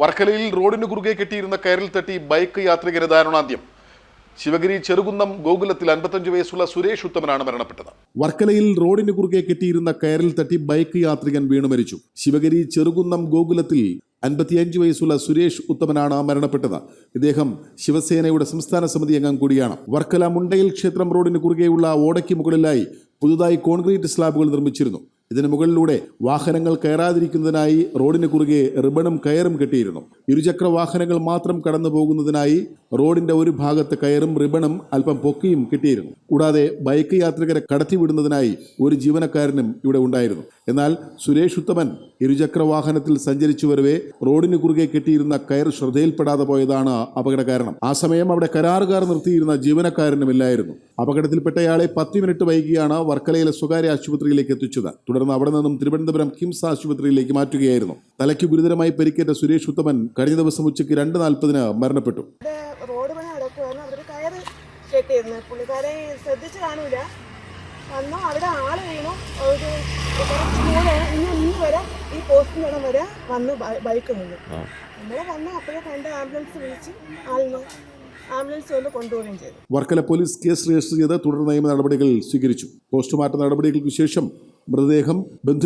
വർക്കലയിൽ റോഡിന് കുറുകെ കെട്ടിയിരുന്ന കയറിൽ തട്ടി ബൈക്ക് യാത്രികരെ ദാരുണാന്ത്യം. ശിവഗിരി ചെറുകുന്നം ഗോകുലത്തിൽ അൻപത്തഞ്ച് വയസ്സുള്ള സുരേഷ് ഉത്തമനാണ് മരണപ്പെട്ടത്. വർക്കലയിൽ റോഡിന് കുറുകെ കെട്ടിയിരുന്ന കയറിൽ തട്ടി ബൈക്ക് യാത്രികൻ വീണു മരിച്ചു. ശിവഗിരി ചെറുകുന്നം ഗോകുലത്തിൽ അൻപത്തിയഞ്ച് വയസ്സുള്ള സുരേഷ് ഉത്തമനാണ് മരണപ്പെട്ടത്. ഇദ്ദേഹം ശിവസേനയുടെ സംസ്ഥാന സമിതി അംഗം കൂടിയാണ്. വർക്കല മുണ്ടയിൽ ക്ഷേത്രം റോഡിന് കുറുകെയുള്ള ഓടയ്ക്ക് മുകളിലായി പുതുതായി കോൺക്രീറ്റ് സ്ലാബുകൾ നിർമ്മിച്ചിരുന്നു. ഇതിന് മുകളിലൂടെ വാഹനങ്ങൾ കയറാതിരിക്കുന്നതിനായി റോഡിന് കുറുകെ റിബണും കയറും കെട്ടിയിരുന്നു. ഇരുചക്ര വാഹനങ്ങൾ മാത്രം കടന്നു പോകുന്നതിനായി റോഡിന്റെ ഒരു ഭാഗത്ത് കയറും റിബണും അല്പം പൊക്കിയും കിട്ടിയിരുന്നു. കൂടാതെ ബൈക്ക് യാത്രികരെ കടത്തിവിടുന്നതിനായി ഒരു ജീവനക്കാരനും ഇവിടെ ഉണ്ടായിരുന്നു. എന്നാൽ സുരേഷ് ഉത്തമൻ ഇരുചക്ര വാഹനത്തിൽ സഞ്ചരിച്ചു വരവേ റോഡിന് കുറുകെ കെട്ടിയിരുന്ന കയർ ശ്രദ്ധയിൽപ്പെടാതെ പോയതാണ് അപകട കാരണം. ആ സമയം അവിടെ കരാറുകാർ നിർത്തിയിരുന്ന ജീവനക്കാരനുമില്ലായിരുന്നു അപകടത്തിൽപ്പെട്ടയാളെ പത്ത് മിനിറ്റ് വൈകിയാണ് വർക്കലയിലെ സ്വകാര്യ ആശുപത്രിയിലേക്ക് എത്തിച്ചത്. തുടർന്ന് അവിടെ നിന്നും തിരുവനന്തപുരം കിംസ് ആശുപത്രിയിലേക്ക് മാറ്റുകയായിരുന്നു. തലയ്ക്ക് ഗുരുതരമായി പരിക്കേറ്റ സുരേഷ് ഉത്തമൻ കഴിഞ്ഞ ദിവസം ഉച്ചയ്ക്ക് രണ്ട് നാൽപ്പതിന് മരണപ്പെട്ടു. കെട്ടിയിരുന്നു പുള്ളിക്കാരെ ശ്രദ്ധിച്ച് കാണൂല. വന്നു അവിടെ ആൾ വീണു. ഒരു കുറച്ച് ദൂരെ ഇനി ഇന്ന് വരെ ഈ പോസ്റ്റിന്റെ ഇടം വരെ വന്നു ബൈക്ക് വന്നു നമ്മളെ വന്നു അപ്പോഴേ കണ്ട് ആംബുലൻസ് വിളിച്ച് ആളിനെ വർക്കല പോലീസ് കേസ് രജിസ്റ്റർ ചെയ്ത് തുടർ നിയമ നടപടികൾ സ്വീകരിച്ചു. പോസ്റ്റ്മോർട്ടം നടപടികൾക്ക് ശേഷം മൃതദേഹം ബന്ധു